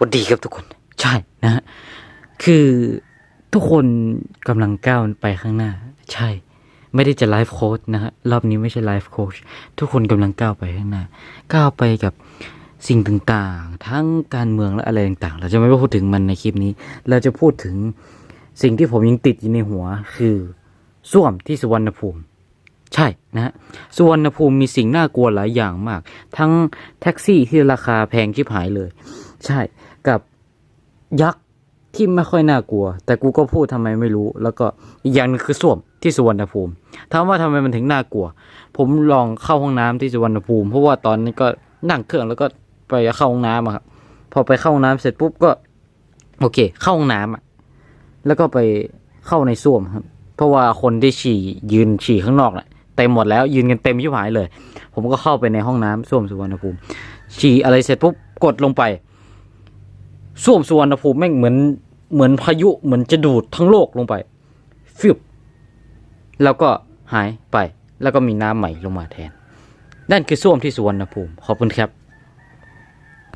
วัสดีครับทุกคน ใช่นะฮะคือทุกคนกำลังก้าวไปข้างหน้า ใช่ ไม่ได้จะไลฟ์โค้ชนะฮะรอบนี้ไม่ใช่ไลฟ์โค้ชทุกคนกำลังก้าวไปข้างหน้า ก้าวไปกับสิ่งต่างๆ ทั้งการเมืองและอะไรต่างๆ เราจะไม่พูดถึงมันในคลิปนี้ เราจะพูดถึงสิ่งที่ผมยังติดอยู่ในหัว คือส้วมที่สุวรรณภูมิ ใช่นะฮะสุวรรณภูมิมีสิ่งน่ากลัวหลายอย่างมาก ทั้งแท็กซี่ที่ราคาแพงชิบหายเลย ใช่กับยักษ์ที่ไม่ค่อยน่ากลัว แต่กูก็พูดทำไมไม่รู้ แล้วก็อีกอย่างหนึงคือส้วมที่สุวรรณภูมิถามว่าทำไมมันถึงน่ากลัว ผมลองเข้าห้องน้ำที่สุวรรณภูมิ เพราะว่าตอนนี้ก็นั่งเครื่องแล้วก็ไปเข้าห้องน้ำครับพอไปเข้าห้องน้ำเสร็จปุ๊บก็ โอเค เข้าห้องน้ำอะแล้วก็ไปเข้าในส้วมครับ เพราะว่าคนที่ฉี่ยืนฉี่ข้างนอกน่ะ เต็มหมดแล้ว ยืนกันเต็มยิบหายเลย ผมก็เข้าไปในห้องน้ำส้วมสุวรรณภูมิฉี่อะไรเสร็จปุ๊บกดลงไปส้วมสุวรรณภูมิแม่งเหมือนเหมือนพายุเหมือนจะดูดทั้งโลกลงไปฟิวแล้วก็หายไป แล้วก็มีน้ำใหม่ลงมาแทน นั่นคือส้วมที่สุวรรณภูมิขอบคุณครับ